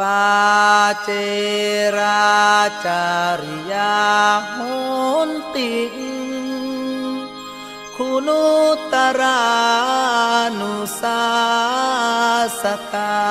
ปาเจราจาริยาโหนติคุณุตรานุสาสกา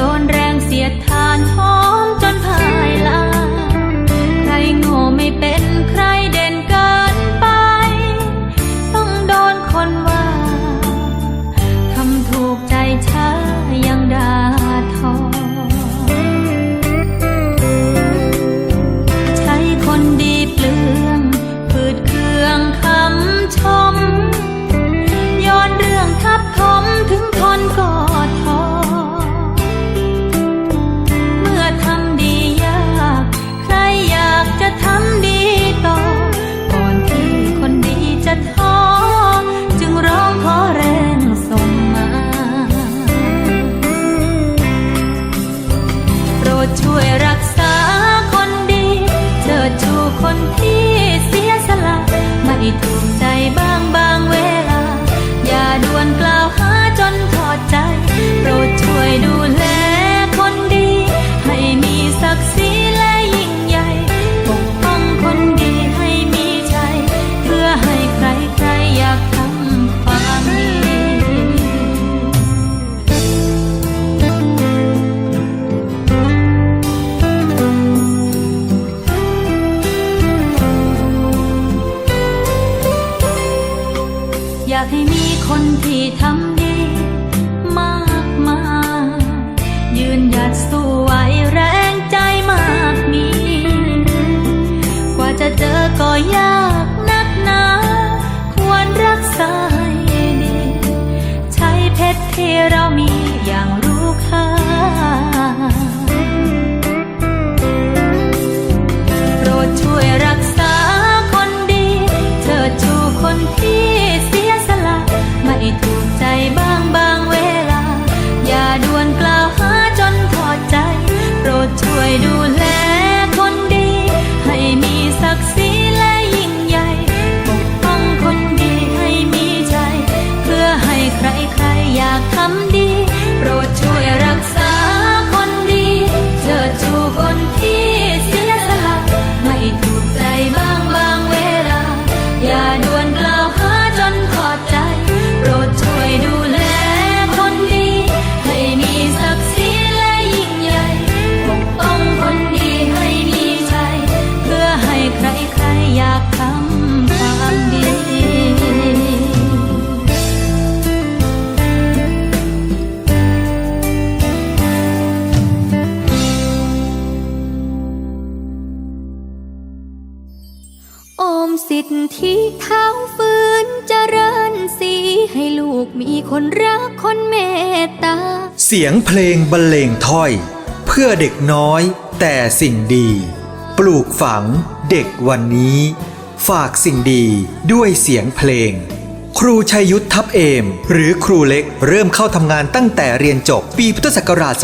โดนแรงเสียดทานหอมจนพาย คนที่เสียสละไม่ถูกากให้มีคนที่ทำดีมากมายยืนหยัดสู้ไหวแรงใจมากมี กว่าจะเจอก็ยากนักหนา ควรรักษาให้ดี ใช้เพชรที่เรามีอย่างรู้ค่า คนรักคนเมตตา เสียงเพลงบรรเลงถ้อย เพื่อเด็กน้อยแต่สิ่งดี ปลูกฝังเด็กวันนี้ ฝากสิ่งดีด้วยเสียงเพลง ครูชัยยุทธทัพเอม หรือครูเล็กเริ่มเข้าทำงานตั้งแต่เรียนจบ ปีพุทธศักราช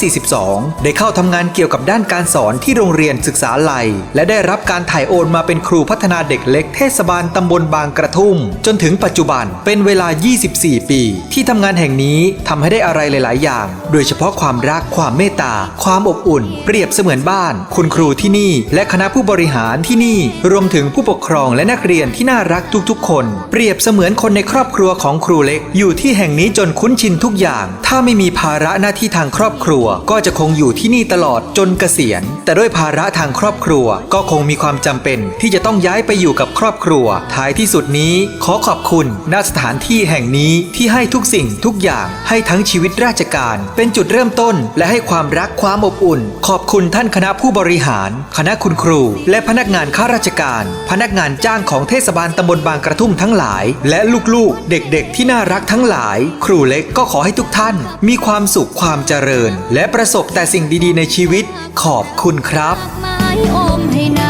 2542 ได้เข้าทำงานเกี่ยวกับด้านการสอนที่โรงเรียนศึกษาลัย และได้รับการถ่ายโอนมาเป็นครูพัฒนาเด็กเล็กเทศบาลตำบลบางกระทุ่ม จนถึงปัจจุบันเป็นเวลา 24 ปี ที่ทำงานแห่งนี้ทำให้ได้อะไรหลาย ๆ อย่าง โดยเฉพาะความรักความเมตตา ความอบอุ่น เปรียบเสมือนบ้าน คุณครูที่นี่ และคณะผู้บริหารที่นี่ รวมถึงผู้ปกครองและนักเรียนที่น่ารักทุก ๆ คน เปรียบเสมือนคนในครอบครัวของครูเล็ก อยู่ที่แห่งนี้จนคุ้นชินทุกอย่าง ถ้าไม่มีภาระหน้าที่ทางครอบครัว ก็จะคงอยู่ที่นี่ตลอดจนเกษียณ แต่ด้วยภาระทางครอบครัวก็คงมีความจำเป็น ที่จะต้องย้ายไปอยู่กับครอบครัว ท้ายที่สุดนี้ขอขอบคุณณสถานที่แห่งนี้ที่ให้ทุกสิ่งทุกอย่างให้ทั้งชีวิตราชการ เป็นจุดเริ่มต้น และให้ความรักความอบอุ่น ขอบคุณท่านคณะผู้บริหาร คณะคุณครู และพนักงานข้าราชการ พนักงานจ้างของเทศบาลตำบลบางกระทุ่มทั้งหลายและลูกๆ เด็กๆ ที่น่ารักทั้งหลาย ครูเล็กก็ขอให้ทุกท่าน มีความสุขความเจริญ และประสบแต่สิ่งดีๆ ในชีวิต ขอบคุณครับไม้อมให้น